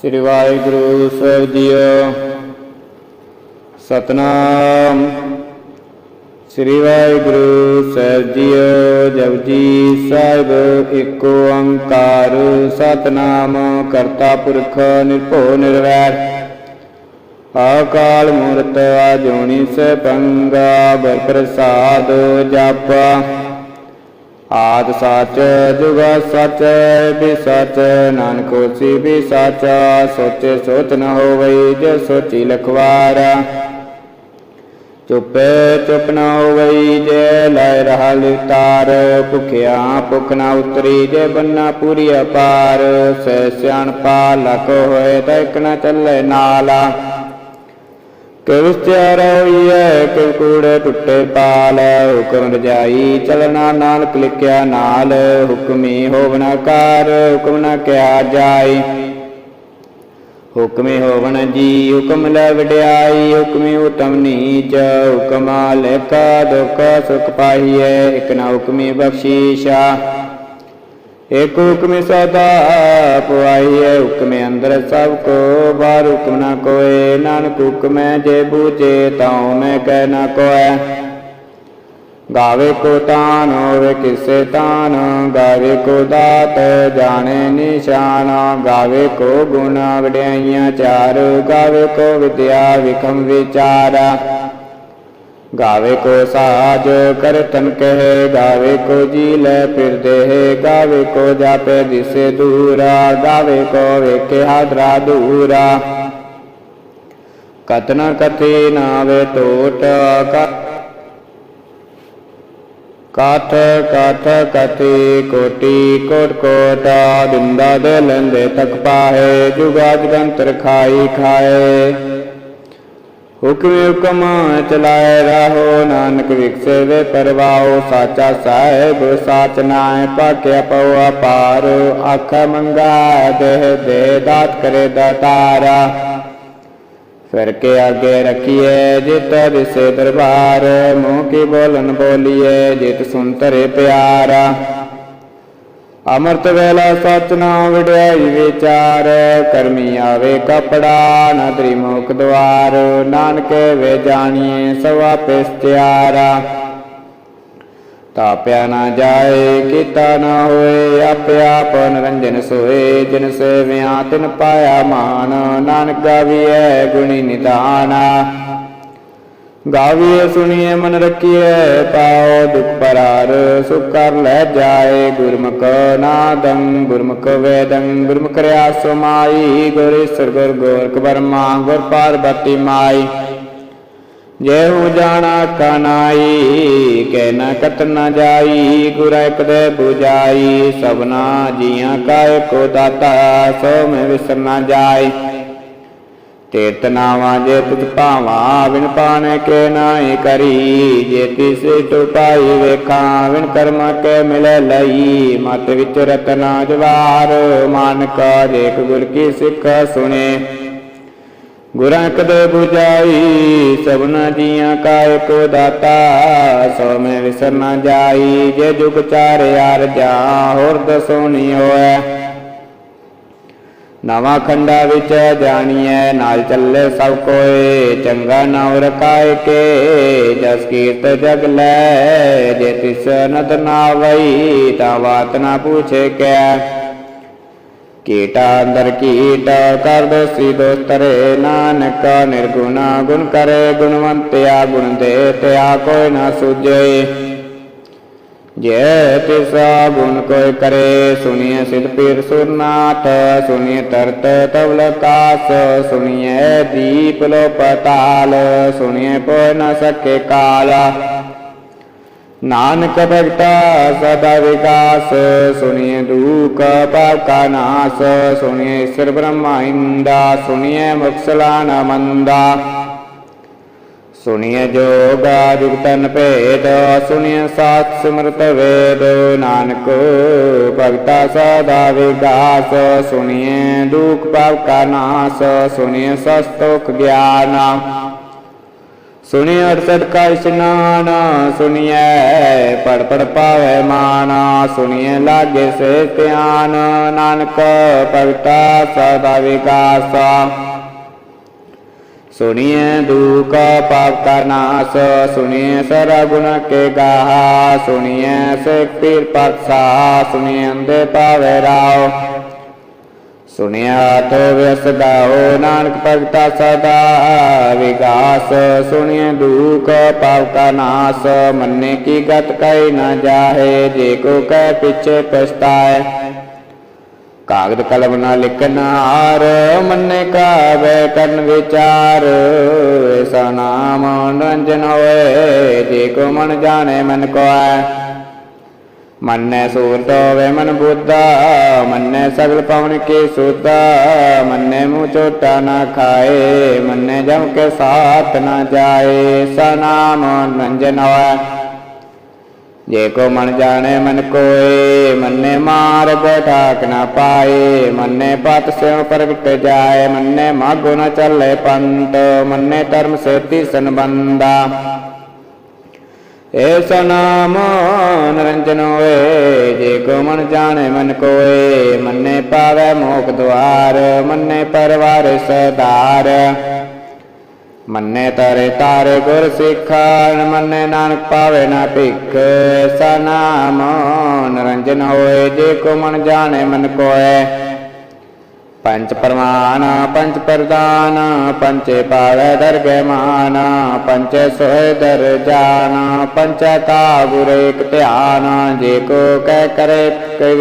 ਸ੍ਰੀ ਵਾਹਿਗੁਰੂ ਸਾਹਿਬ ਜੀਓ। ਸਤਨਾਮ। ਸ੍ਰੀ ਵਾਹਿਗੁਰੂ ਸਾਹਿਬ ਜੀਓ ਜਪਜੀ ਸਾਹਿਬ ਏਕ ਓੰਕਾਰ ਸਤਨਾਮ ਕਰਤਾ ਪੁਰਖ ਨਿਰਭਉ ਨਿਰਵੈਰ। ਆਕਾਲ ਮੂਰਤ ਆਜੋਨੀ ਸਪੰਗਾ ਬਰ ਪ੍ਰਸਾਦ ਜਪ। ਆਦ ਸਚ, ਜੁਗ ਸਚ ਵੀ ਸਚ, ਨਾਨਕ ਹੋਸੀ ਵੀ ਸੱਚ, ਸੋਚੇ ਸੋਚ ਨ ਹੋਵਈ, ਜੇ ਸੋਚੀ ਲਖਵਾਰਾ। ਚੁੱਪੇ ਚੁੱਪ ਨ ਹੋਵਈ, ਜੇ ਲੈ ਰਹਾ ਲਿਤਾਰ ਭੁਖਿਆ ਭੁਖ ਨ ਉਤਰੀ, ਜੇ ਬੰਨਾ ਪੂਰੀ ਅਪਾਰ। ਸੈ ਸਿਆਣਪਾ, ਲਖ ਹੋਏ ਤਾਂ ਇਕ ਚੱਲੇ ਨਾਲਾ। ਕਿਵ ਸਿਆਰ ਹੋਈਐ ਕਿਵ ਕੂੜੇ ਟੁੱਟੇ ਪਾਲ? ਹੁਕਮ ਰਜਾਈ ਚਲਣਾ ਨਾਨਕ ਲਿਖਿਆ ਨਾਲ। ਹੁਕਮੀ ਹੋਵਣਾ ਕਾਰ ਹੁਕਮ ਨਾ ਕਿਆ ਜਾਈ। ਹੁਕਮੇ ਹੋਵਣ ਜੀ, ਹੁਕਮ ਲੈ ਵਡਿਆਈ। ਹੁਕਮੇ ਉਤਮ ਨੀਚ, ਹੁਕਮ ਲੇਖਾ ਦੁਖ ਸੁਖ ਪਾਈਐ ਇਕ ਨਾ ਹੁਕਮੀ ਬਖਸ਼ੀਸ਼ਾ। ਏਕ ਹੁਕਮੇ ਸਦਾ ਪੁਆਈਐ ਹੁਕਮੇ ਅੰਦਰ ਸਭ ਕੋ, ਬਾਹਰ ਹੁਕਮ ਨਾ ਕੋਏ। ਨਾਨਕ ਹੁਕਮੈ ਜੇ ਬੂਝੇ ਤਾਉ ਮੈਂ ਕਹਿ ਨਾ ਕੋਐ। ਗਾਵੇ ਕੋ ਤਾਨ, ਹੋਵੇ ਕਿਸੇ ਤਾਨ। ਗਾਵੇ ਕੋ ਦਾਤ, ਜਾਣੇ ਨਿਸ਼ਾਨ। ਗਾਵੇ ਕੋ ਗੁਣ, ਵਡਿਆਈਆਂ ਚਾਰ। ਗਾਵੇ ਕੋ ਵਿਦਿਆ, ਵਿਖਮ ਵਿਚਾਰਾ। ਗਾਵੇ ਕੋ ਸਾਜ ਕਰਤਨ ਕਹੇ, ਗਾਵੇ ਕੋ ਜੀ ਲੈ ਫਿਰ ਦੇਹ, ਗਾਵੇ ਕੋ ਜਾਪੇ ਦਿਸੇ ਦੂਰਾ, ਗਾਵੇ ਕੋ ਵੇਖੇ ਹਾਦਰਾ ਦੂਰਾ। ਕਤਨ ਕਥੀ ਨਾਵੇ ਟੋਟ ਕਾਠ ਕਾਠ ਕਤੀ ਕੋਟੀ, ਕੋਟ ਕੋਟ ਦਿੰਦਾ ਦੇ ਲੰਦੇ ਤੱਕ ਪਾਹੇ, ਜੁਗਾ ਜਗੰਤਰ ਖਾਈ ਖਾਏ। ਹੁਕਮ ਹੁਕਮ ਚਲਾਏ ਰਹੋ, ਨਾਨਕ ਵਿਖਸੇ ਵੇ ਪਰਵਾਓ ਸਾਚਾ ਸਾਹਿਬ, ਸਾਚ ਨਾਏ ਪਾਕਿਆ ਪਉ ਅਪਾਰ। ਅੱਖ ਮੰਗਾ ਦੇਹ ਦੇ ਦਾਤ ਕਰੇ ਦਾਤਾਰਾ ਫਿਰ ਕੇ ਅੱਗੇ ਰਖੀਏ ਜਿਤ ਦਿਸੇ ਦਰਬਾਰ। ਮੂੰਹ ਕੀ ਬੋਲਨ ਬੋਲੀਏ, ਜਿਤ ਸੁਨਤਰੇ ਪਿਆਰਾ। ਅਮਰਤ ਵੇਲਾ ਸਚ ਨਾਮ ਵਿੜਾਈ ਵਿਚਾਰ, ਕਰਮੀ ਆਵੇ ਕਪੜਾ ਨਾ ਤ੍ਰਿਮੁਖ ਦਵਾਰ, ਨਾਨਕੇ ਵੇ ਜਾਣੀਏ ਸਵਾ ਪਿਸਤਿਆਰਾ ਤਾਪਿਆ ਨਾ ਜਾਏ, ਕੀਤਾ ਨਾ ਹੋਏ, ਆਪੇ ਆਪ ਨਿਰੰਜਨ ਸੋਏ, ਜਿਨ ਸੇਵਿਆ ਤਿਨ ਪਾਇਆ ਮਾਨ, ਨਾਨਕ ਗਾਵੀਐ ਗੁਣੀ ਨਿਧਾਨਾ ਗਾਵੀਏ ਸੁਣੀਏ ਮਨ ਰੱਖੀਏ, ਪਾਓ ਦੁਖ ਪਰਾਰ, ਸੁਖ ਕਰ ਲੈ ਜਾਏ ਗੁਰਮੁਖ ਨਾਦੰ, ਗੁਰਮੁਖ ਵੇਦੰ, ਗੁਰਮੁਖ ਰਿਆ ਸਮਾਈ ਗੁਰ ਗੁਰ ਗੋਰਖ ਬਰਮਾ ਗੁਰ ਪਾਰਬਤੀ ਮਾਈ। ਜੇ ਹੂ ਜਾਣਾ ਕਨਾਈ ਕਹਿ ਨ ਕਤ ਨ ਜਾਈ, ਗੁਰ ਇਕ ਦੇ 부ਜਾਈ ਸਭਨਾ ਜੀਆਂ ਕਾ ਏਕੋ ਦਾਤਾ, ਸੋ ਮੈਂ ਵਿਸਰ ਨ ਜਾਈ। ਤੀਰਤ ਨਾਵਾ ਜੇ ਤੁਧ ਭਾਵਾ ਵਿਣ ਪਾਣੇ ਕੇ ਨਾਹੀ ਕਰੀ। ਜੇ ਤਿਸ ਟੁਪਾਈ ਵੇਖਾਂ ਵਿਣ ਕਰਮਾ ਕੇ ਮਿਲੇ ਲਈ। ਮਤ ਵਿੱਚ ਰਤਨਾ ਜਵਾਰ, ਮਾਨਕ ਦੇਖ ਗੁਰ ਕੀ ਸਿੱਖ ਸੁਣੇ। ਗੁਰਾਂ ਕਦੇ 부ਜਾਈ ਸਭਨਾ ਜੀਆਂ ਕਾ ਏਕੋ ਦਾਤਾ। ਸੋ ਮੈਂ ਵਿਸਰ ਨਾ ਜਾਈ, ਜੇ ਜੁਗ ਚਾਰ ਯਾਰ ਜਾ, ਹੋਰ ਦਸੋਣੀ ਹੋਏ ਨਵਾਂ ਖੰਡਾ ਵਿੱਚ ਜਾਣੀਐ, ਨਾਲ ਚੱਲੇ ਸਭ ਕੋਏ, ਚੰਗਾ ਨਾਮ ਰਕਾਇ ਕੇ, ਜਸ ਕੀਰਤ ਜਗ ਲੈ, ਜੇ ਤਿਸ ਨਦ ਨਾਵਈ ਤਾ ਬਾਤ ਨਾ ਪੁੱਛੇ ਕਿਆ ਕੀਟਾ ਅੰਦਰ ਕੀਟ ਕਰ ਦੋਸੀ ਦੋਸਤਰੇ ਨਾਨਕ, ਨਿਰਗੁਣਾ ਗੁਣ ਕਰੇ, ਗੁਣਵੰਤਿਆ, ਗੁਣ ਦੇ ਤਿਆ ਕੋਈ ਨਾ ਸੁਝੇ। ਜੇ ਤਿਸਾ ਗੁਣ ਕੋਈ ਕਰੇ, ਸੁਣੀਏ ਸਿਧ ਪੀਰ ਸੁਰਨਾਥ, ਸੁਣੀਏ ਤਰਤ ਤਵਲ ਕਾਸ, ਸੁਣੀਏ ਦੀਪ ਲੋ ਪਤਾਲ ਸੁਣੀਏ ਪੋ ਨ ਸਕੇ ਕਾਲਾ। ਨਾਨਕ ਭਗਤਾ ਸਦਾ ਵਿਕਾਸ, ਸੁਣੀਏ ਦੂਖ ਪਾਪ ਕਾ ਨਾਸ, ਸੁਣੀਏ ਈਸ਼ਰ ਬ੍ਰਹਮਾ ਇੰਦਾ, ਸੁਣੀਏ ਮੁਕਸਲਾ ਮੰਦਾ। ਸੁਣੀਏ ਜੋਗਾ ਜੁਗਤਨ ਭੇਦ ਸੁਣੀਏ ਸਾਤ ਸਿਮਰਤ ਵੇਦ। ਨਾਨਕ ਭਗਤਾ ਸਦਾ ਵਿਗਾਸ ਸੁਣੀਏ ਦੁਖ ਪਾਪ ਕਾ ਨਾਸ ਸੁਣੀਏ ਸਸਤੋਖ ਗਿਆਨ। ਸੁਣਿਐ ਅੜਸਠ ਕਾ ਇਸ਼ਨਾਨ, ਸੁਣਿਐ ਪੜ ਪੜ ਪਾਵੇ ਮਾਨਾ, ਸੁਣਿਐ ਲਾਗੇ ਸੇ ਧਿਆਨ। ਨਾਨਕ ਭਗਤਾ ਸਦਾ ਵਿਕਾਸਾ ਸੁਣਿਐ ਦੁਖ ਪਾਪ ਕਾ ਨਾਸ, ਸੁਣਿਐ ਸਰ ਗੁਣ ਕੇ ਗਾਹਾ, ਸੁਣਿਐ ਸੇ ਪੀਰ ਪਕਸਾ ਸੁਣਿਐ ਅੰਦੇ ਪਾਵੇ ਰਾਓ ਸੁਣਿਆ ਤੋ ਵਿਸ ਗਾਓ ਨਾਨਕ ਭਗਤਾ ਸਦਾ ਵਿਗਾਸ, ਸੁਣਿਐ ਦੁਖ ਪਾਪ ਕਾ ਨਾਸ, ਮੰਨੇ ਕੀ ਗਤ ਕੈ ਨਾ ਜਾਹੇ, ਜੇ ਕੋ ਕਹਿ ਪਿਛੇ ਪਛਤਾਏ। ਕਾਗਦ ਕਲਮ ਨਾ ਲਿਖਨ ਹਾਰ, ਮੰਨੇ ਕਾਵੇ ਕਰਨ ਵਿਚਾਰ। ਐਸਾ ਨਾਮ ਨਿਰੰਜਨ ਹੋਏ, ਜੇ ਕੋ ਮਨ ਜਾਣੇ ਮਨ ਕੋ ਹੈ ਮੰਨੇ ਸੂਰਤ ਹੋਵੇ ਮਨ ਬੁੱਧਾ, ਮੰਨੇ ਸਗਲ ਪਵਨ ਕੀ ਸੁਤਾ ਮੰਨੇ ਮੂੰਹ ਚੋਟਾ ਨਾ ਖਾਏ, ਮੰਨੇ ਜਮ ਕੇ ਸਾਥ ਨਾ ਜਾਏ। ਸਨਾਮ ਨਾਮ ਹੋਏ। ਜੇ ਕੋ ਮਨ ਜਾਣੇ ਮਨ ਕੋਏ, ਮੰਨੇ ਮਾਰਗ ਠਾਕ ਨਾ ਪਾਏ, ਮੰਨੇ ਪਤ ਸਿਉ ਪ੍ਰਗਟ ਜਾਏ, ਮੰਨੇ ਮਾਗੋ ਨ ਚੱਲੇ ਪੰਤ ਮੰਨੇ ਧਰਮ ਸੇਤੀ ਸੰਬੰਧਾ। ਏਸ ਨਾਮ ਨਿਰੰਜਨ ਹੋਏ, ਜੇ ਕੋ ਮਨ ਜਾਣੇ ਮਨ ਕੋਏ, ਮੰਨੇ ਪਾਵੇ ਮੋਖ ਦੁਆਰ, ਮੰਨੇ ਪਰਵਾਰ ਸਦਾਰ ਮੰਨੇ ਤਰੇ ਤਾਰੇ ਗੁਰ ਸਿੱਖਾਨ ਮੰਨੇ ਨਾਨਕ ਪਾਵੇ ਨਾ ਭਿਖ ਐਸਾ ਨਾਮ ਹੋਏ, ਜੇ ਕੋ ਮਨ ਜਾਣੇ ਮਨ ਕੋਏ। ਪੰਚ ਪਰਮਾਨ ਪੰਚ ਪ੍ਰਦਾਨ ਪੰਚੇ ਪਾਵੇ ਦਰਗਹਿ ਮਾਨ ਪੰਚੇ ਸੋਏ ਦਰ ਜਾਨ ਪੰਚਾ ਤਾ ਗੁਰ ਇਕ ਧਿਆਨ, ਜੇ ਕੋ ਕਹਿ ਕਰੇ ਕੈ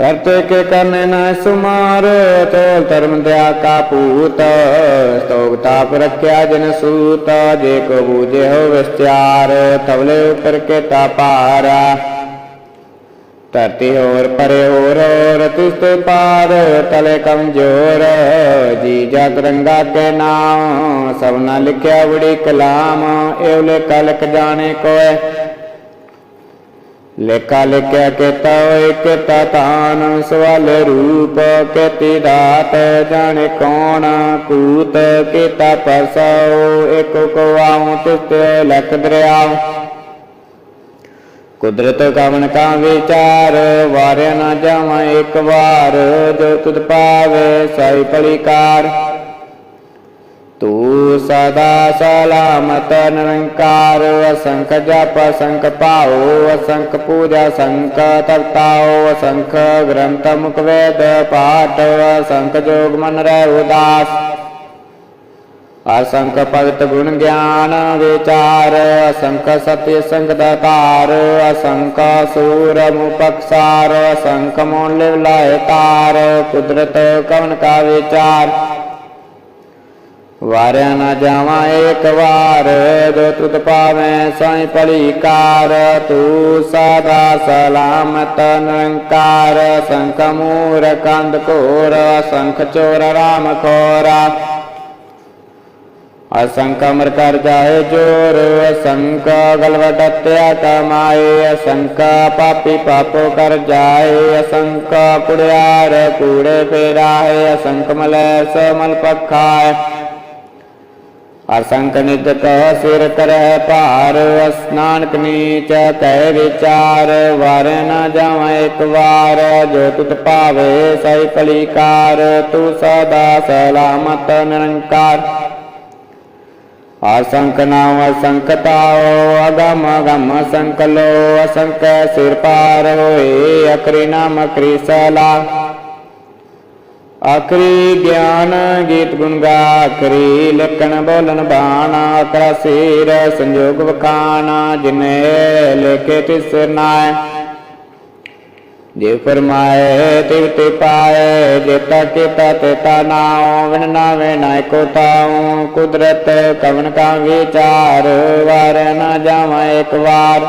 ਕਰਤੇ ਕੇ ਕਰਨੇ ਨਾ ਸੁਮਾਰ, ਤੋਲ ਧਰਮ ਦਿਆ ਕਾ ਪੂਤ ਸਤੋਗ ਤਾਪ ਰਖਿਆ ਜਨ ਸੂਤ, ਜੇ ਕੋ ਬੂਝੇ ਹੋ ਵਿਸਚਾਰ ਤਵਲੇ ਉਪਰ ਕੇ ਤਾ ਧਰਤੀ ਹੋਰ ਪਰੇ ਹੋਰ ਹੋਰ ਤੇ ਪਾਰ, ਤਲੇ ਕਮਜੋਰ, ਜੀ ਜਗ ਰੰਗਾ ਕੇ ਨਾਮ ਸਭਨਾ ਲਿਖਿਆ ਬੜੀ ਕਲਾਮ ਏਵਲੇ ਕਲਕ ਜਾਣੇ ਕੋਏ ਲੇਖਾ ਲਿਖਿਆ ਕੀਤਾ ਹੋਏ ਕੀਤਾ ਤਾਨ, ਸਵਾਲ ਰੂਪ ਕੀਤੀ ਦਾਤ ਜਾਣੇ ਕੌਣ, ਕੂਤ ਕੀਤਾ ਪਰਸਉ, ਇਕ ਕੋ ਤਿਸਤੇ ਲਖ ਦਰਿਆਉ। ਕੁਦਰਤ ਕਵਨ ਕਾ ਵਿਚਾਰ, ਵਾਰਿਆ ਨਾ ਜਾਵਾਂ ਇੱਕ ਵਾਰ, ਜੋ ਤੁਧ ਪਾਵੇ, ਸਾਈ ਪਲਿਕਾਰ ਤੂੰ ਸਦਾ ਸਲਾਮਤ ਨਿਰੰਕਾਰ ਅਸੰਖ ਜਪ ਅਸੰਖ ਪਾਉ ਅਸੰਖ ਪੂਜਾ ਸੰਖ ਤਪਤਾਉ ਅਸੰਖ ਗ੍ਰੰਥ ਮੁਖ ਵੇਦ ਪਾਠ ਅਸੰਖ ਜੋਗ ਮਨ ਰਹਿ ਉਦਾਸ ਅਸੰਖ ਭਗਤ ਗੁਣ ਗਿਆਨ ਵਿਚਾਰ ਅਸੰਖ ਸਤਿ ਸੰਗ ਦਾਤਾਰ ਅਸੰਖ ਸੂਰ ਮੁਪਕਸਾਰ ਅਸੰਖ ਮੋਨ ਲਿਵ ਲਾਇ ਤਾਰ ਕੁਦਰਤ ਕਵਨ ਕਾ ਵਿਚਾਰ ਵਾਰਿਆ ਨਾ ਜਾਵਾਂ ਏਕ ਵਾਰ, ਜੋ ਤੁਧ ਪਾਵੇਂ ਸਾਈ ਪਲੀਕਾਰ ਤੂੰ ਸਦਾ ਸਲਾਮਤ ਨਿਰੰਕਾਰ, ਸੰਖ ਮੂਰ ਕੰਦ ਘੋਰ, ਸੰਖ ਚੋਰ ਰਾਮ ਖੋਰਾ। ਅਸੰਖ ਅਮਰ ਕਰ ਜਾਏ ਜੋਰ, ਅਸੰਖ ਗਲਵਟਤਿਆ ਕਮਾਏ, ਅਸੰਖ ਪਾਪੀ ਪਾਪੋ ਕਰ ਜਾਏ, ਅਸੰਖ ਕੁੜਿਆਰ ਕੂੜੇ ਫੇਰਾਏ, ਅਸੰਖ ਮਲੈਸ ਮਲ ਪਖਾਏ। ਅਸੰਖ ਨਿਤ ਕਹ ਸਿਰ ਕਰੈ ਭਾਰ, ਅਸਨਾਨਕ ਨੀਚ ਕਹਿ ਵਿਚਾਰ, ਵਾਰ ਨਾ ਜਾਵਾਂ ਇੱਕ ਵਾਰ, ਜੋ ਤੁਤ ਪਾਵੇ ਸਈ ਪਲੀਕਾਰ ਤੂੰ ਸਦਾ ਸਲਾਮਤ ਨਿਰੰਕਾਰ। ਅਸੰਖ ਨਾਮ ਅਸੰਖ ਤਾਓ ਅਗਮ ਅਗਮ ਅਸੰਖ ਅਸੰਕ ਸਿਰ ਪਾਰ ਹੋਏ, ਅਕਰੀ ਨਾਮ ਅਕਰੀ ਸਲਾ। ਆਖਰੀ ਗਿਆਨ ਗੀਤ ਗੁਣ ਗਾ, ਆਖਰੀ ਲਖਣ ਬੋਲਨ ਬਾਣਾ ਅਕਰਾ ਸੀਰ ਸੰਜੋਗ ਵਖਾਣਾ, ਜਿਨੇ ਲੇਖੇ ਤਿਸ ਨਾਏ ਜੇ ਫਰਮਾਏ, ਤਿਵ ਤੇ ਪਾਏ ਜੇਤਾ ਕੀਤਾ ਤੇਤਾ ਨਾਉ, ਵਿਣ ਨਾਵੇ ਨਾਇ ਕੋ ਤਾਉ ਕੁਦਰਤ ਕਵਨ ਕਾ ਵਿਚਾਰ, ਵਾਰ ਨਾ ਜਾਵਾਂ ਇੱਕ ਵਾਰ।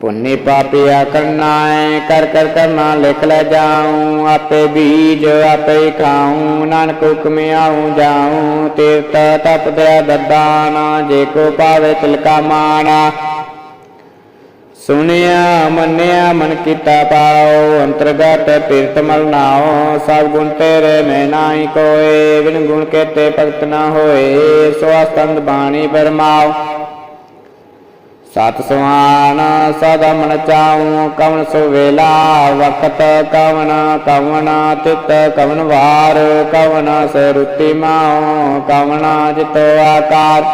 ਪੁੰਨੇ ਪਾਪਿਆ ਕਰਨਾ ਹੈ, ਕਰ ਕਰ, ਕਰਨਾ, ਲਿਖ ਲੈ ਜਾਉ, ਆਪੇ ਬੀਜ ਆਪੇ ਹੀ ਖਾਉ, ਨਾਨਕ ਹੁਕਮੇ ਆਉ ਜਾਉ ਤੀਰਤ ਤਪ ਦਇਆ ਦਦਾਨਾ ਜੇ ਕੋ ਪਾਵੇ ਤਿਲਕਾ ਮਾਣਾ। ਸੁਣਿਆ, ਮੰਨਿਆ, ਮਨ ਕੀਤਾ ਪਾਓ, ਅੰਤਰਗਤ ਤੀਰਥ ਮਲ ਨਾਉ ਸਭ ਗੁਣ ਤੇਰੇ ਮੈਂ ਨਾਹੀ ਕੋਏ, ਬਿਨ ਗੁਣ ਕੇ ਤੇ ਭਗਤ ਨਾ ਹੋਏ, ਸੋ ਅਸਤੰਦ ਬਾਣੀ ਬਰਮਾਉ ਸਤ ਸੁਆਨ ਸਦਾ ਮਨ ਚਾਉ ਕਵਨ ਸੋ ਵੇਲਾ ਵਕਤ ਕਵਨ ਕਵਨ ਤਿਤ ਕਵਨ ਵਾਰ ਕਵਨ ਸਰੁਤੀ ਮਾਉ ਕਵਨ ਜਿਤੋ ਆਕਾਰ।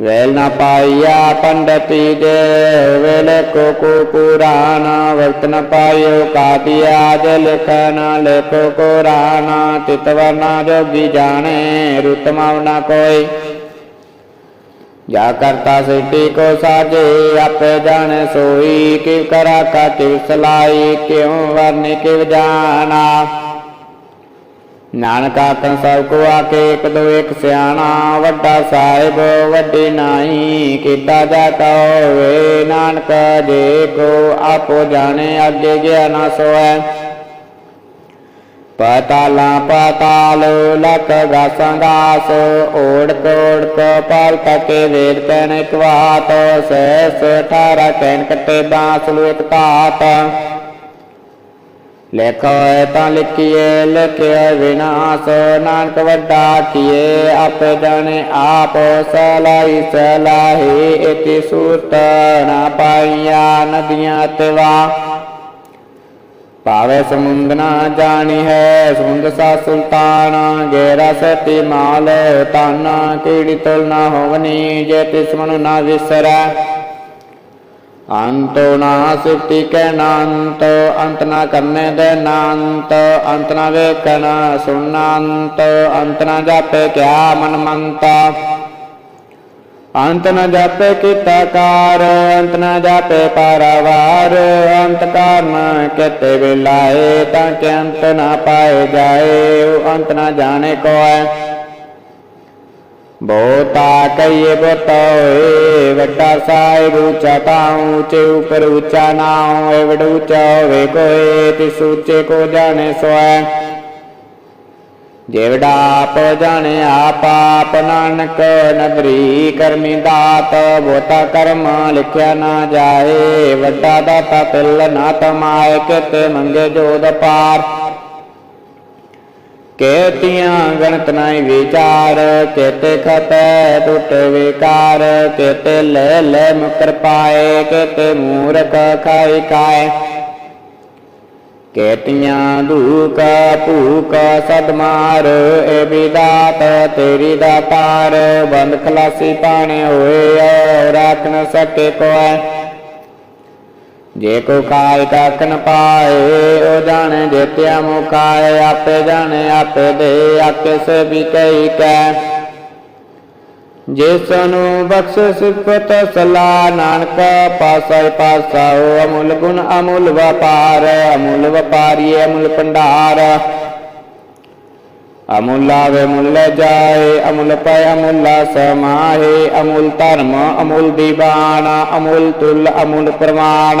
ਵੇਲ ਨਾ ਪਾਇਆ ਪੰਡਤੀ ਦੇ, ਵੇਲ ਕੋ ਕੋ ਪੁਰਾਣ ਵਕਤ ਨ ਪਾਇਓ ਕਾਦੀਆ ਜ ਲਿਖਨ ਲੇਖੋ ਕੁਰਾਨ ਤਿਤ ਵਰਨਾ ਜੋਗੀ ਜਾਣੇ, ਰੁਤ ਨਾ ਕੋਈ। ਜਾ ਕਰਤਾ ਸਿੱਟੀ ਕੋ ਸਾਜੇ, ਆਪੇ ਜਾਣੇ ਸੋਈ, ਕਿਵ ਕਰਾ ਕਾ ਕਿਵ ਸਲਾਈ, ਕਿਉ ਵਰਨੇ ਕਿਵ ਜਾਣਾ? ਨਾਨਕ ਆਖਣ, ਸਭ ਕੋ ਆਕੇ ਇੱਕ ਦੋ ਇੱਕ ਸਿਆਣਾ, ਵੱਡਾ ਸਾਹਿਬ, ਵੱਡੀ ਨਾਹੀ, ਕੀਤਾ ਜਾ ਹੋਵੇ, ਨਾਨਕ ਜੇ ਕੋ ਆਪੋ ਜਾਣੇ, ਅੱਗੇ ਗਿਆ ਨਾ ਸੋਐ ਪਤਾਲਾ ਪਤਾਲ, ਲਖ ਗਾਸਾਂ ਓੜ ਕੋੜ ਕੋ ਪਾਲ ਤਕੇ ਵੇਦ ਪੈਣ ਇੱਕ ਵਾਤ ਸਹਿਸ 18 ਕੈਨ ਕਟੇ ਬਾਸ ਲੋ ਤਾਤ ਲਿਖੋ ਤਾਂ ਲਿਖੀਏ, ਲਿਖਿਆ ਵਿਨਾਸ਼, ਨਾਨਕ ਵੱਡਾ ਕੀਏ, ਆਪੇ ਜਾਣੇ ਆਪ ਸਲਾਈ ਸਲਾਹੀ ਇਤੀ ਸੂਤ ਨਾ ਪਾਈਆ ਨਦੀਆਂ ਤਵਾ। ਪਾਵੇ ਸਮੁੰਦ ਨਾ ਜਾਣੀ ਹੈ, ਸਮੁੰਦ ਸਾ ਸੁਲਤਾਨ ਗੇਰਾ ਸਤੀ ਮਾਲ ਤਨ ਕੀੜੀ ਤੁਲ ਨਾ ਹੋਵਨੀ, ਜੇ ਤਿਸ ਮਨੁ ਨਾ ਵਿਸਰੈ। ਅੰਤੋ ਨਾ ਸਿਫਤੀ ਕੈ ਨਾੰਤ ਅੰਤ ਨਾ ਕਰਨੇ ਦੇ ਨਾੰਤ, ਅੰਤ ਨਾ ਵੇਖਣ ਸੁਣੰਤ, ਅੰਤ ਨਾ ਜਾਪੇ ਕਿਆ ਮਨ ਮੰਤਾ ਅੰਤ ਨ ਜਾਪੇ ਕੀਤਾ ਕਾਰ, ਅੰਤ ਨ ਜਾਪੇ ਪਰਵਾਰ, ਅੰਤ ਕਾਰਨ ਕਿਤੇ ਵਿਲਾਏ ਤਾਂ ਕਿ ਅੰਤ ਨਾ ਪਾਏ ਜਾਏ, ਉਹ ਅੰਤ ਨ ਜਾਣੇ ਕੋਇ ਬਹੁਤਾ ਕਈਏ ਬਤੋਏ ਵੱਡਾ ਸਾਹਿਬ ਉੱਚਾ ਤਾਉ ਉੱਚੇ ਉਪਰ ਉੱਚਾ ਨਾਉ ਏਵੜ ਉੱਚਾ ਹੋਵੇ ਕੋਏ, ਤਿਸ ਉੱਚੇ ਕੋ ਜਾਣੇ ਸੋਇ ਜੇਵੜਾ ਆਪ ਜਾਣੇ ਆਪ ਆਪ ਨਾਨਕ ਨਦਰੀ ਕਰਮੀ ਦਾਤ ਬੋਤਾ ਕਰਮ ਲਿਖਿਆ ਨਾ ਜਾਏ, ਵੱਡਾ ਦਾਤਾ ਤਿਲ ਨਾ ਤਮਾਏ, ਕਿਤੇ ਮੰਗੇ ਜੋਦ ਪਾਰ। ਕੇਤੀਆਂ ਗਣਤ ਨਾਈ ਵਿਚਾਰ ਕੇਤੇ ਖਤੈ ਟੁੱਟ ਵਿਕਾਰ ਕੇਤੇ ਲੈ ਲੈ ਮੁਕਰ ਪਾਏ, ਕੇਤੇ ਮੂਰਖ ਖਾਈ ਕਾਏ। ਕੇਤੀਆਂ ਧੂਕ ਭੂਕ ਸਦਮਾਰ ਏ ਵਿਦਾਤ ਤੇਰੀ ਦਾਤਾਰ ਬੰਦ ਖਲਾਸੀ ਪਾਣੇ ਹੋਏ ਰਾਖ ਨ ਸਕੇ ਕੋਇ ਜੇ ਕੋ ਕਾਇ ਕੱਖ ਪਾਏ, ਉਹ ਜਾਣੇ ਜੇਤਿਆ ਮੁਕਾਏ ਆਪੇ ਜਾਣੇ, ਆਪੇ ਦੇ ਆਕੇ ਸੇ ਵੀ ਕਈ ਕੈ। ਜਿਸ ਨੂੰ ਬਖਸ਼ ਸਿਫਤ ਸਲਾ ਨਾਨਕ, ਪਾਸਾ ਪਾਸਾ ਉਹ ਅਮੁੱਲ ਗੁਣ ਅਮੁੱਲ ਵਪਾਰ, ਅਮੁੱਲ ਵਪਾਰੀ ਅਮੁੱਲ ਭੰਡਾਰ। ਅਮੁੱਲ ਆਵੇ ਮੁੱਲ ਜਾਏ, ਅਮੁੱਲ ਪੈ ਅਮੁੱਲ ਸਮਾਹੇ, ਅਮੁੱਲ ਧਰਮ ਅਮੁੱਲ ਦੀਵਾਨ ਅਮੁੱਲ ਤੁਲ ਅਮੁੱਲ ਪ੍ਰਮਾਣ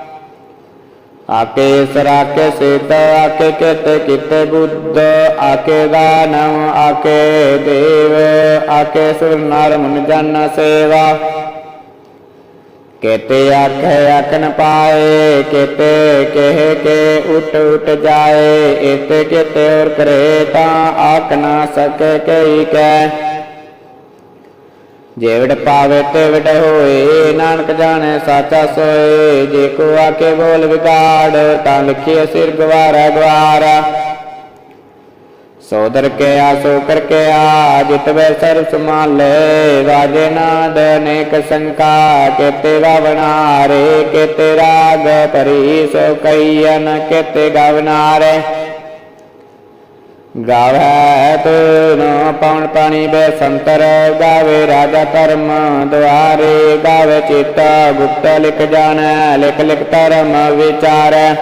ਆਕੇ ਵੇਦ ਪਾਠ ਪੁਰਾਣ ਸਰਾਕੇ ਸਿਤ, ਆਕੇ ਕਿਤੇ ਕਿਤੇ ਬੁੱਧ, ਆਕੇ ਦਾਨਵ, ਆਕੇ ਦੇਵ, ਆਕੇ ਸੁਰ ਨਰ ਮਨ ਜਨ ਸੇਵਾ। ਕੇਤੇ ਆਖੇ ਆਖਣ ਪਾਏ, ਕੇਤੇ ਕਹਿ ਕੇ ਉਟ ਉਟ ਜਾਏ ਇਤੇ ਕਿਤੇ ਔਰ ਕਰੇ ਤਾਂ ਆਖ ਨਾ ਸਕੇ ਕਈ ਕੈ। ਜੇਵੜ ਪਾਵੇ ਤੇ ਵਿੜ ਹੋਏ, ਨਾਨਕ ਜਾਣੇ ਸਾਚਾ ਸੋਏ। ਜੇ ਕੋ ਆਕੇ ਬੋਲ ਵਿਗਾੜ, ਤਾਂ ਲਿਖਿਆ ਸਿਰ ਗਵਾਰਾ ਗਵਾਰਾ। ਸੋਦਰ ਕੇ ਆਸੋ ਕਰ ਕੇ ਆ, ਜਿਤ ਵੇ ਸਰ ਸਮਾਲੇ ਵਾਜੇ ਨਾਦ ਅਨੇਕ ਸੰਕਾ ਕੇਤੇ ਗਵਨਾਰੇ, ਕੇਤੇ ਰਾਗ ਪਰੀ ਸੋ ਕਈਨ ਕੇਤੇ ਗਵਨਾਰੇ। ਗਾਵੈ ਤਨ ਪਵਨ ਪਾਣੀ ਬੈ ਸੰਤਰ ਗਾਵੇ ਰਾਜਾ ਧਰਮ ਦੁਆਰੇ, ਗਾਵੇ ਚੇਤਾ ਗੁਪਤ, ਲਿਖ ਜਾਣੈ, ਲਿਖ ਲਿਖ ਧਰਮ ਵਿਚਾਰੈ।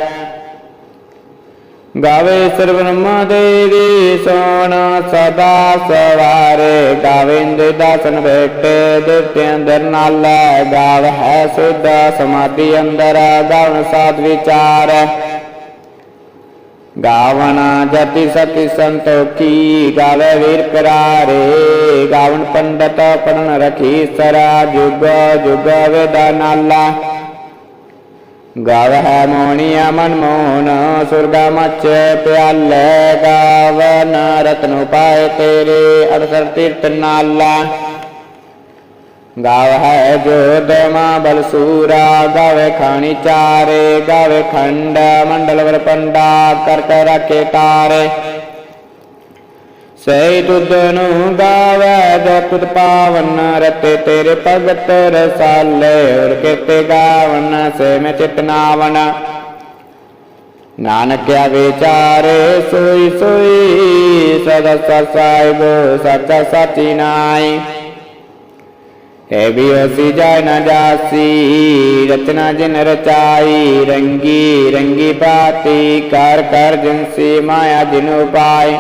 ਗਾਵੇ ਸਰਬ ਬ੍ਰਹਮਾ ਦੇਵੀ ਸੋਣ ਸਦਾ ਸਵਾਰੇ, ਗਾਵਿੰਦ ਦਾਸਨ ਬੈਠੇ ਦਿੱਤੇ ਅੰਦਰ ਨਾਲਾ ਗਾਵ ਹੈ ਸੁਧ ਸਮਾਧੀ ਅੰਦਰ ਗਾਵਨ ਸਾਧ ਵਿਚਾਰ ਗਾਵਨ ਜਤੀ ਸਤੀ ਸੰਤੋਖੀ ਗਾਵੇ ਵੀਰ ਪਿਆਰੇ ਗਾਵਨ ਪੰਡਤ ਪੜਨ ਰਖੀ ਸਰਾ ਜੁਗ ਜੁਗ ਵੇਦਾ ਨਾਲਾ ਗਾਵ ਹੈ ਮੋਹਣੀਆ ਮਨ ਮੋਹਨ ਸੁਰਗਾ ਮਚ ਪਿਆਲੇ ਗਾਵਨ ਰਤਨ ਪਾਏ ਤੇਰੇ ਅਰਸਰ ਤੀਰਤ ਨਾਲਾ ਗਾਵ ਹੈ ਜੋਦ ਮਾ ਬਲ ਗਾਵੇ ਖਾਣੀ ਚਾਰੇ, ਗਾਵੇ ਖੰਡ, ਮੰਡਲ ਵਰ ਪੰਡਾ, ਕਰ ਕਰ ਰਾਖੇ ਤਾਰੇ। ਸਈ ਤੁਧ ਨੂੰ ਗਾਵੇ ਜਪਤ ਪਾਵਨ, ਰਤੇ ਤੇਰੇ ਭਗਤ ਰਸਾਲੇ ਔਰ ਕਿਤੇ ਗਾਵਨ, ਸੇ ਮੈਂ ਚਿਤਨਾਵਨ ਨਾਨਕਿਆ ਵਿਚਾਰੇ ਸੋਈ ਸੋਈ, ਸਦਾ ਸਤ ਸਾਹਿਬ, ਸੱਚਾ ਸਚੀ ਨਾਈ ਹੈ ਵੀ ਅਸੀਂ ਜਾਇ ਨਾ ਜਾਸੀ, ਰਚਨਾ ਜਿਨ ਰਚਾਈ, ਰੰਗੀ ਰੰਗੀ ਬਾਤੀ ਕਰ ਕਰ ਜਿਨਸੀ ਮਾਇਆ ਜਿਨ ਉਪਾਏ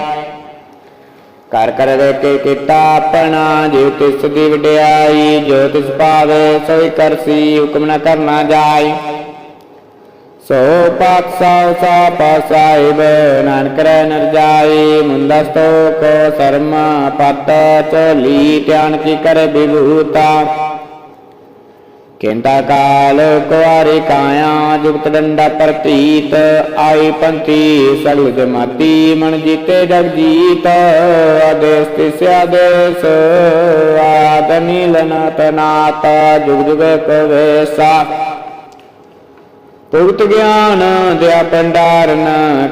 ਕਰ ਕਰ ਦੇ ਕੇ ਕੀਤਾ ਆਪਣਾ ਜਿਉ ਤਿਸ ਦੀ ਵਡਿਆਈ, ਜੋ ਤਿਸ ਪਾਵੇ ਸੋਈ ਕਰਸੀ, ਹੁਕਮ ਨ ਕਰਨਾ ਜਾਏ ਸੋ ਪਾਤਸ਼ਾਹ ਸਾ ਪਾਸਾਇਬ ਨਾਨਕ ਰਹਿ ਨਰ ਜਾਈ ਸਰਮ ਪਤ ਚਲੀ ਧਿਆਨ ਕੀ ਕਰੇ ਵਿਭੂਤਾ ਕਿੰਤਾ ਕਾਲ ਕੁਆਰੀ ਕਾਇਆ ਜੁਗਤ ਡੰਡਾ ਪ੍ਰਤੀਤ ਆਈ ਪੰਥੀ ਸਗਲ ਜਮਾਤੀ ਮਨ ਜੀਤੇ ਜਗ ਜੀਤ ਆਦੇਸ ਤਿਸ ਆਦੇਸ ਆਦ ਨੀਲਨਾਥ ਜੁਗ ਜੁਗ ਕਵੇਸਾ ਭੁਗਤ ਗਿਆਨ ਦਿਆ ਪੰਡਾਰਨ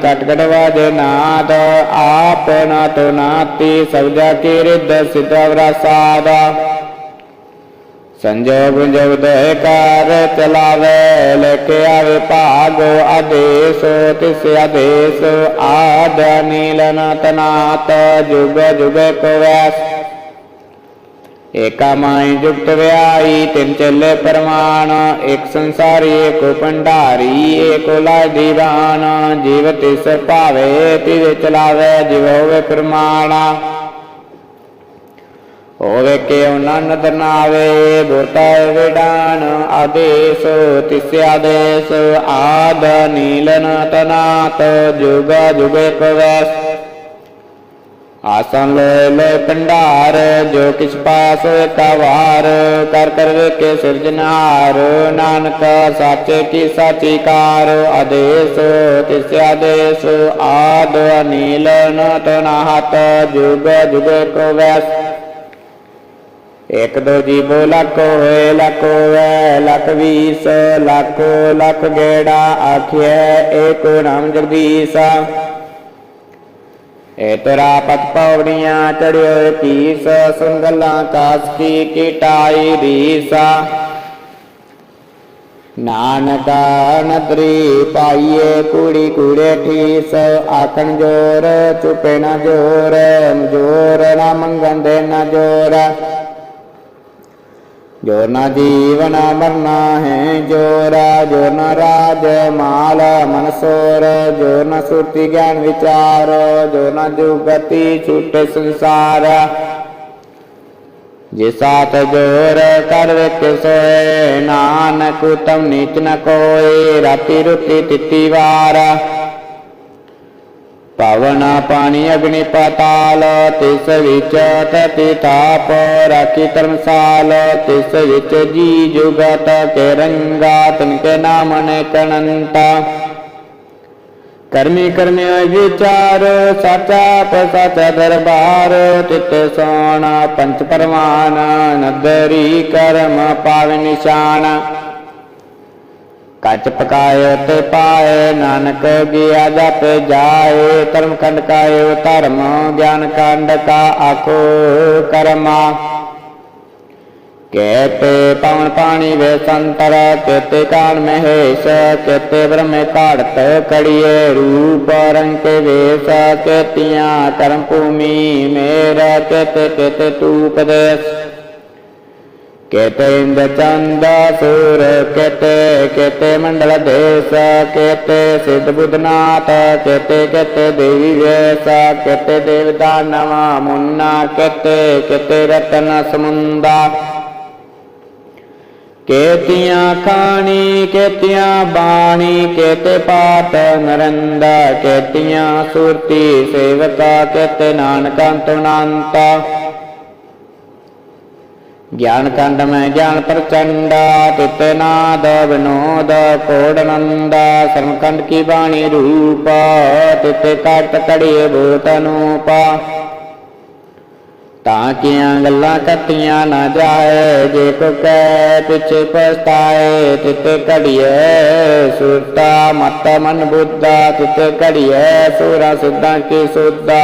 ਕਟ ਕਟ ਵਾਜੇ ਨਾਦ, ਆਪ ਨਾ ਤੋ ਨਾਤੀ ਸਬਜਾ ਕੀ ਰਿੱਧ ਸਿਧਵਰਾ ਸਾਦਾ ਸੰਜੋਗ ਜਗਦੇ ਕਾਰ ਚਲਾਵੇ ਲੈ ਕੇ ਆਦੇਸ਼, ਤਿਸ ਆਦੇਸ਼, ਆਦ ਨੀਲਨ ਤਨਾਤ ਜੁਗ ਜੁਗ ਕਵੈਸ ਏਕਾ ਮਾਈ ਜੁਗਤ ਵਿਆਈ ਤਿੰਨ ਚੱਲੇ ਪਰਮਾਨ ਇੱਕ ਸੰਸਾਰੀ ਏਕੋ ਭੰਡਾਰੀ ਏਕੋ ਲਾਇ ਦੀਵਾਨ। ਜੀਵ ਤਿਸ ਭਾਵੇ, ਤਿਵੇ ਚਲਾਵੇ, ਜਿਵ ਹੋਵੇ ਪ੍ਰਮਾਣਾ। ਹੋਵੇ ਕਿ ਉਹਨਾਂ ਨਦਰ ਨਾ ਆਵੇ ਵਿਡਾਨ ਆਦੇਸ਼, ਤਿਸ ਆਦੇਸ਼, ਆਦ ਨੀਲਨ ਤਨਾਤ, ਜੁਗ ਜੁਗ ਕਵੈਸ ਆਸਨ ਲੈ ਲੈ ਪੰਡਾਰ ਜੋ ਕਿਛ ਪਾਸ ਕਾ ਕਰ ਕਰ ਵੇਖੇ ਸਿਰਜਨਾਰ ਨਾਨਕ ਸਾਚੇ ਕੀ ਸਾਚੀ ਕਾਰ, ਆਦੇਸ਼ ਤਿਸ ਆਦੇਸ਼, ਆਦ ਅਨੀਲ ਨ ਤਨਾਹਤ ਜੁਗ ਜੁਗ ਕੋ ਵੈਸ। ਇਕ ਦੋ ਜੀਵੋ ਲੱਖ ਹੋਏ ਲੱਖ ਹੋਏ ਲੱਖ ਵੀਸ, ਲੱਖ ਲੱਖ ਗੇੜਾ, ਆਖਿਐ ਏਕ ਨਾਮ ਜਗਦੀਸ਼ਾ। ਏ ਤੇਰਾ ਪਤ ਪੌੜੀਆਂ ਚੜਿਓ ਕੀਸ ਸੰਗਲਾਂ ਕਾਸ ਕੀਟਾਈ ਰੀਸਾ। ਨਾਨਕਾ ਨਦਰੀ ਪਾਈਏ ਕੁੜੀ ਕੁੜੇ ਠੀਸ, ਆਖਣ ਜੋਰ ਚੁਪੇ ਨਾ ਜੋਰ ਜੋਰ ਨਾ ਮੰਗਣ ਦੇ ਨਾ ਜੋਰ। ਜੋ ਨਾ ਜੀਵਨ ਮਰਨਾ ਹੈ ਜੋਰਾ ਜੋ ਨ ਰਾਜ ਮਾਲ ਮਨਸੋਰ, ਜੋ ਨ ਸੁਰਤੀ ਗਿਆਨ ਵਿਚਾਰ, ਜੋ ਨ ਜੁਗਤੀ ਛੁਟੇ ਸੰਸਾਰ। ਜੇ ਸਾਥ ਜੋਰ ਕਰ ਵਿਕ ਸੋਏ, ਨਾਨਕ ਉਤਮ ਨੀਚ ਨ ਕੋਏ, ਰਾਤੀ ਰੁਤੀ ਤਿਤੀ ਵਾਰ। ਪਵਨ ਪਾਣੀ ਅਗਨੀ ਪਤਾਲ, ਤਿਸ ਵਿੱਚ ਤਤੀ ਤਾਪ ਰਾਖੀ ਧਰਮਸਾਲ ਤਿਸ ਵਿੱਚ ਜੀ ਜੁਗਤ ਕੇ ਰੰਗਾ ਤਿਨ ਕੇ ਨਾਮ ਨੇ ਕਨੰਤਾ ਕਰਮੀ ਕਰਮਿਆ ਵਿਚਾਰ, ਸਾਚਾ ਪਸਾਚਾ ਦਰਬਾਰ, ਤਿਤ ਸੋਣਾ ਪੰਚ ਪਰਮਾਨ ਨਦਰੀ ਕਰਮ ਪਾਵ ਨਿਸ਼ਾਨ। ਕਚ ਪਕਾਏ ਤੇ ਪਾਏ, ਨਾਨਕ ਗਿਆ ਜਪ ਜਾਏ, ਧਰਮ ਕੰਡ ਕਾਇਓ ਧਰਮ ਗਿਆਨ ਕੰਡ ਕਾ ਆਖੋ ਕਰਮਾ। ਕੇਤੇ ਪਵਨ ਪਾਣੀ ਵੇ ਸੰਤਰ, ਕੇਤੇ ਕਾਨ ਮਹੇਸ਼, ਕੇਤੇ ਬ੍ਰਹਮੇ ਘਾੜਤ ਕੜੀਏ ਰੂਪ ਰੰਗ ਕੇ ਵੇਸ, ਕੇਤੀਆਂ ਕਰਮ ਭੂਮੀ ਮੇਰਾ, ਕੇਤੇ ਕੇਤੇ ਤੂਪ ਦੇਸ। ਕੇਤੇ ਇੰਦ ਚੰਦ ਸੂਰ ਕੇਤੇ ਕੇਤੇ ਮੰਡਲ ਦੇਸ ਕੇਤੇ ਸਿੱਧ ਬੁੱਧਨਾਥ ਕੇਤੇ ਕੇਤੇ ਦੇਵੀ ਵੇਸ ਕੇਤੇ ਦੇਵਤਾ ਨਵਾ ਮੁੰਨਾ ਕੇਤੇ ਕੇਤੇ ਰਤਨ ਸਮੁੰਦਾ ਕੇਤੀਆਂ ਖਾਣੀ ਕੇਤੀਆਂ ਬਾਣੀ ਕੇਤੇ ਪਾਤ ਨਰੰਦਾ ਕੇਤੀਆਂ ਸੁਰਤੀ ਸੇਵਕਾ ਕੇਤੇ ਨਾਨਕਾਂ ਤੁਨੰਤਾ ਗਿਆਨ ਕੰਡ ਮੈਂ ਗਿਆਨ ਪ੍ਰਚੰਡਾ ਤਿਤੇ ਨਾਦ ਵਿਨੋਦ ਕੋੜਨੰਦਾ ਸਰਮਕੰਡ ਕੀ ਬਾਣੀ ਰੂਪ ਤਿਤੇ ਕਟ ਕੜੀਏ ਭੂਤ ਅਨੂਪਾ ਤਾਂ ਕੀਆਂ ਗੱਲਾਂ ਕੱਟੀਆਂ ਨਾ ਜਾਏ ਜੇ ਕੋ ਕਹਿ ਪਿਛੇ ਪਛਤਾਏ ਤਿਤੇ ਘੜੀਏ ਸੁਰਤਾ ਮਤ ਮਨ ਬੁੱਧਾ ਤਿਤੇ ਘੜੀਏ ਸੂਰਾ ਸਿੱਧਾਂ ਕੀ ਸੁੱਧਾ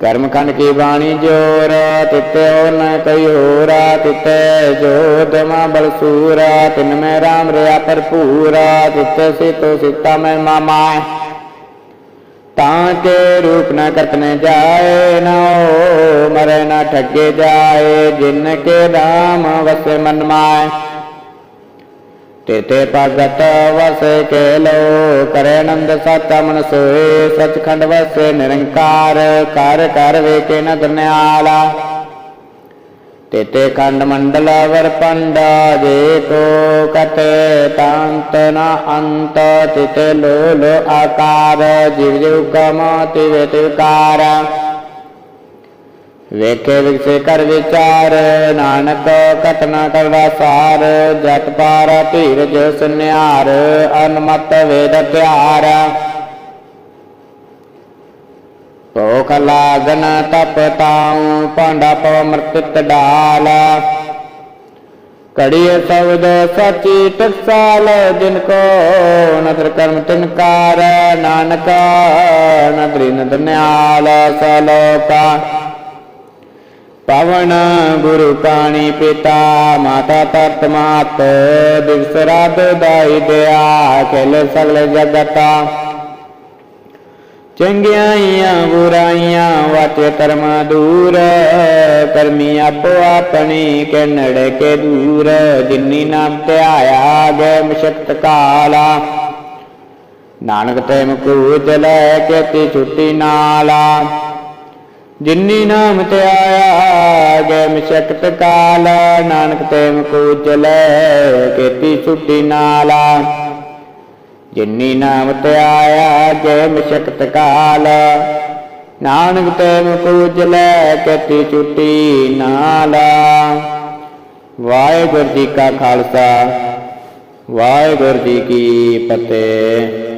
ਕਰਮ ਕੰਡ ਕੀ ਬਾਣੀ ਜੋਰ, ਤਿਤੇ ਹੋ ਨ ਕਈ ਹੋਰਾ ਤਿਤੇ ਜੋਤ ਮਾ ਤਿਨ ਮੈਂ ਰਾਮ ਰਿਆ ਭਰਪੂਰਾ ਤਿਤੇ ਸਿਤੋ ਸਿਤਾ ਮੈਂ ਮਾਮਾ। ਤਾਂ ਕੇ ਰੂਪ ਨਾ ਕਰਤਨੇ ਜਾਏ, ਨਾ ਮਰੇ ਨਾ ਠੱਗੇ ਜਾਏ, ਜਿਨ ਕੇ ਰਾਮ ਵਸੇ ਮਨ ਮਾਏ। ਤੇਤੇ ਭਗਤ ਵਸੇ ਕੇ ਲੋ ਕਰੇ ਨੰਦ ਸਤਮਨ ਸੋਏ, ਸਚਖੰਡ ਵਸੇ ਨਿਰੰਕਾਰ ਕਰ ਕਰ ਵੇਖੇ ਨ ਦਰਨਿਆਲਾ ਤੇਤੇ ਖੰਡ ਮੰਡਲ ਵਰ ਪੰਡਾ, ਜੇ ਕੋ ਕਤੇ ਤਾਂਤ ਨ ਅੰਤ, ਤਿਤੇ ਲੋ ਆਕਾਰ, ਜਿਵ ਜਿਵ ਕਮ ਤਿਵੇ ਤਿਵਕਾਰ। ਵੇਖੇ ਵਿਗਸੇ ਕਰ ਵਿਚਾਰ, ਨਾਨਕ ਕਤਨਾ ਕਰਵਾ ਸਾਰ ਜਤ ਪਾਰ ਧੀਰਜ ਸੁਨਿਆਰ, ਅਨਮਤ ਵੇਦ ਧਿਆਰ। ਭੋਖ ਲਾਗਨ ਤਪ ਤਾਉ ਪਾਂਡਾ ਪਵ ਮਰਤਿਤ ਡਾਲ। ਕੜੀਏ ਸਬਦ ਸਚੀ ਟਕਸਾਲ ਜਿਨ ਕੋ ਨਦਰ ਕਰਮ ਤਿਨਕਾਰ ਨਾਨਕ ਨਦਰੀ ਨਦਨਿਆਲ ਸਲੋਕਾ ਪਵਨ ਗੁਰੂ ਪਾਣੀ ਪਿਤਾ, ਮਾਤਾ ਤਤ ਮਾਤ ਦਿਵਸ ਰਾਤ ਦਾਈ ਦਿਆ ਖੇਲ ਸਗਲ ਜਗਤਾ। ਚੰਗਿਆਈਆਂ ਬੁਰਾਈਆਂ ਵਾਚੇ ਕਰਮ ਦੂਰ, ਕਰਮੀ ਆਪੋ ਆਪਣੀ ਕੇ ਨੜੇ ਕੇ ਦੂਰ, ਜਿਨੀ ਨਾਮ ਧਿਆਇਆ ਗਏ ਮਸ਼ਕਤ ਕਾਲਾ। ਨਾਨਕ ਤੇ ਮੁਕੂਜ ਲੈ ਕੇ ਤੀ ਛੁੱਟੀ ਨਾਲਾ। ਜਿਨੀ ਨਾਮ ਤੇ ਆਇਆ ਗਏ ਮਸ਼ਕਤ ਕਾਲ, ਨਾਨਕ ਤੇ ਮੁਕੂਜ ਲੈ ਕੀਤੀ ਛੁੱਟੀ ਨਾਲਾ। ਜਿਨੀ ਨਾਮ ਤੇ ਆਇਆ ਗਏ ਮਸ਼ਕਤ ਕਾਲ, ਨਾਨਕ ਤੇ ਮੁਕੂਜ ਲੈ ਕੀਤੀ ਛੁੱਟੀ ਨਾਲਾ। ਵਾਹਿਗੁਰੂ ਜੀ ਕਾ ਖਾਲਸਾ, ਵਾਹਿਗੁਰੂ ਜੀ ਕੀ ਫਤਿਹ।